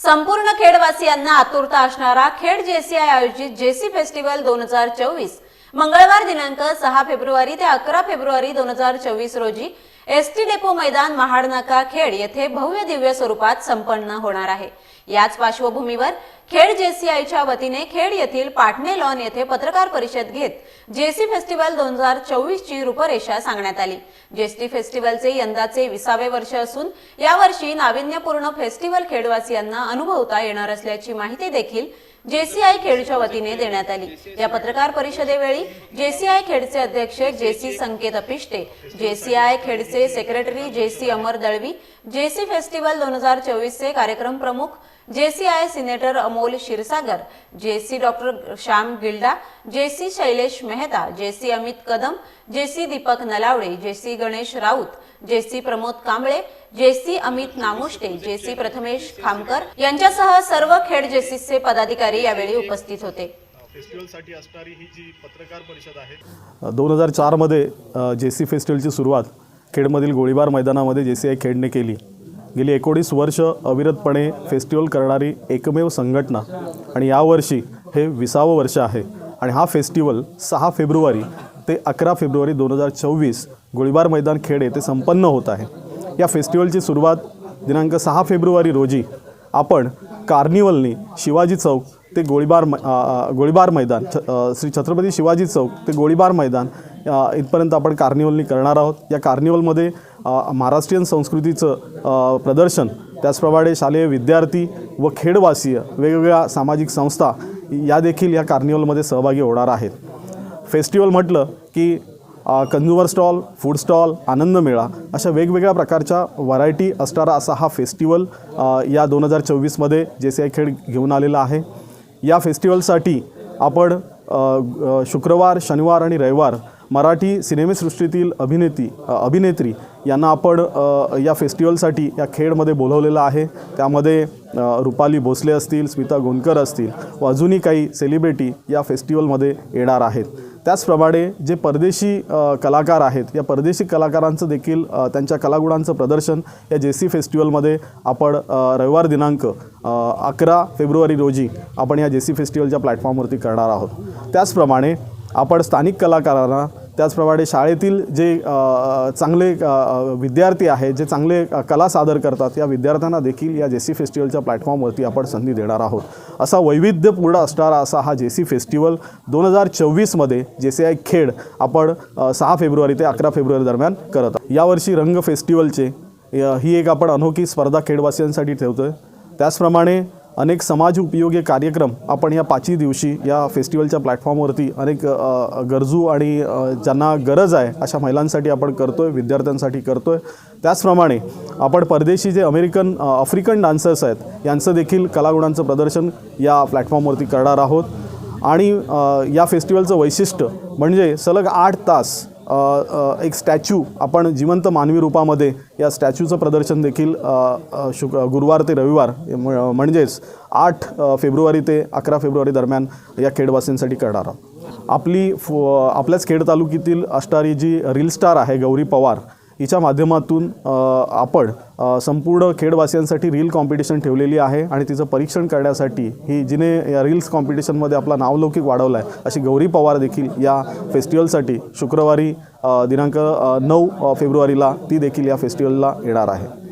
संपूर्ण खेडवासियांना आतुरता असणारा खेड जेसीआय आयोजित जेसी फेस्टिवल दोन हजार चोवीस. मंगळवार दिनांक सहा फेब्रुवारी ते अकरा फेब्रुवारी दोन हजार चोवीस रोजी एस टी डेपो मैदान महाडनाका खेड येथे भव्य दिव्य स्वरूपात संपन्न होणार आहे. याच पार्श्वभूमीवर खेड जेसीआयच्या वतीने खेड येथील पाटणे लॉन येथे पत्रकार परिषद घेत जेसी फेस्टिवल दोन हजार चोवीस ची रूपरेषा सांगण्यात आली. जेसी फेस्टिवलचे यंदाचे विसावे वर्ष असून यावर्षी नाविन्यपूर्ण फेस्टिवल खेडवासियांना अनुभवता येणार असल्याची माहिती देखील जेसीआय खेडच्या वतीने देण्यात आली. या पत्रकार परिषदेवेळी जेसीआय खेडचे अध्यक्ष JC Sanket Apishte JCI खेडचे secretary JC Amar Dalvi JC festival दोन हजार चोवीसचे कार्यक्रम प्रमुख JCI senator Amol Kshirsagar JC doctor Shyam Gilda JC Shailesh Mehta JC Amit Kadam JC Deepak Nalawade JC Ganesh Raut JC Pramod Kamble JC Amit Namushte JC Prathamesh Khamkar यांच्यासह सर्व खेड जेसीचे पदाधिकारी यावेळी उपस्थित होते. फेस्टिवलसाठी असणारी ही जी पत्रकार परिषद आहे. दोन हजार चारमध्ये जे सी फेस्टिवलची सुरुवात खेडमधील गोळीबार मैदानामध्ये जे सी आय खेडने केली. गेली एकोणीस वर्ष अविरतपणे फेस्टिवल करणारी एकमेव संघटना. आणि यावर्षी हे विसावं वर्ष आहे. आणि हा फेस्टिवल सहा फेब्रुवारी ते अकरा फेब्रुवारी दोन हजार चोवीस गोळीबार मैदान खेड येथे संपन्न होत आहे. या फेस्टिवलची सुरुवात दिनांक सहा फेब्रुवारी रोजी आपण कार्निवलनी शिवाजी चौक ते गोळीबार मै- गोळीबार मैदान छ श्री छत्रपती शिवाजी चौक ते गोळीबार मैदान इथपर्यंत आपण कार्निवलनी करणार आहोत. या कार्निवलमध्ये महाराष्ट्रीयन संस्कृतीचं प्रदर्शन त्याचप्रमाणे शालेय विद्यार्थी व खेडवासीय वेगवेगळ्या सामाजिक संस्था या देखील या कार्निवलमध्ये सहभागी होणार आहेत. फेस्टिवल म्हटलं की कन्झ्युमर स्टॉल फूड स्टॉल आनंद मेळा अशा वेगवेगळ्या प्रकारच्या व्हरायटी असणारा असा हा फेस्टिवल या दोन हजार चोवीसमध्ये जे सी आय खेड घेऊन आलेला आहे. या फेस्टिवलसाठी आपण शुक्रवार शनिवार आणि रविवार मराठी सिनेमेसृष्टीतील अभिनेती अभिनेत्री यांना आपण या फेस्टिवलसाठी या खेडमध्ये बोलवलेलं आहे. त्यामध्ये रुपाली भोसले असतील स्मिता गोंदकर असतील व अजूनही काही सेलिब्रिटी या फेस्टिवलमध्ये येणार आहेत. त्याचप्रमाणे जे परदेशी कलाकार आहेत या परदेशी कलाकारांचं देखील त्यांच्या कलागुणांचं प्रदर्शन या जे सी फेस्टिवलमध्ये आपण रविवार दिनांक अकरा फेब्रुवारी रोजी आपण या जे सी फेस्टिवलच्या प्लॅटफॉर्मवरती करणार आहोत. त्याचप्रमाणे आपण स्थानिक कलाकारांना त्याचप्रमाणे शाळेतील जे चांगले विद्यार्थी आहेत जे चांगले कला सादर करतात या विद्यार्थ्यांना देखील या जे सी फेस्टिवलच्या प्लॅटफॉर्मवरती आपण संधी देणार आहोत. असा वैविध्यपूर्ण असणारा असा हा जे सी फेस्टिवल दोन हजार चोवीसमध्ये जे सी आय खेड आपण सहा फेब्रुवारी ते अकरा फेब्रुवारी दरम्यान करत आहोत. यावर्षी रंग फेस्टिवलचे ही एक आपण अनोखी स्पर्धा खेडवासियांसाठी ठेवतो आहे त्याचप्रमाणे अनेक समाज उपयोगी कार्यक्रम आपण या पाचही दिवशी या फेस्टिवलच्या प्लॅटफॉर्मवरती अनेक गरजू आणि ज्यांना गरज आहे अशा महिलांसाठी आपण करतो आहे विद्यार्थ्यांसाठी करतो आहे त्याचप्रमाणे आपण परदेशी जे अमेरिकन आफ्रिकन डान्सर्स आहेत यांचं देखील कलागुणांचं प्रदर्शन या प्लॅटफॉर्मवरती करणार आहोत. आणि या फेस्टिवलचं वैशिष्ट्य म्हणजे सलग आठ तास एक स्टॅच्यू आपण जिवंत मानवी रूपामध्ये या स्टॅच्यूचं प्रदर्शन देखील शुक गुरुवार ते रविवार म्हणजेच आठ फेब्रुवारी ते अकरा फेब्रुवारी दरम्यान या खेडवासींसाठी करणार आहोत. आपली फो आपल्याच खेड तालुक्यातील अष्टारी जी रील स्टार आहे गौरी पवार हिच्या माध्यमातून आपण संपूर्ण खेडवासियांसाठी रील कॉम्पिटिशन ठेवलेली आहे आणि तिचं परीक्षण करण्यासाठी ही जिने या रील्स कॉम्पिटिशनमध्ये आपला नावलौकिक वाढवला आहे अशी गौरी पवार देखील या फेस्टिवलसाठी शुक्रवारी दिनांक नऊ फेब्रुवारीला ती देखील या फेस्टिवलला येणार आहे.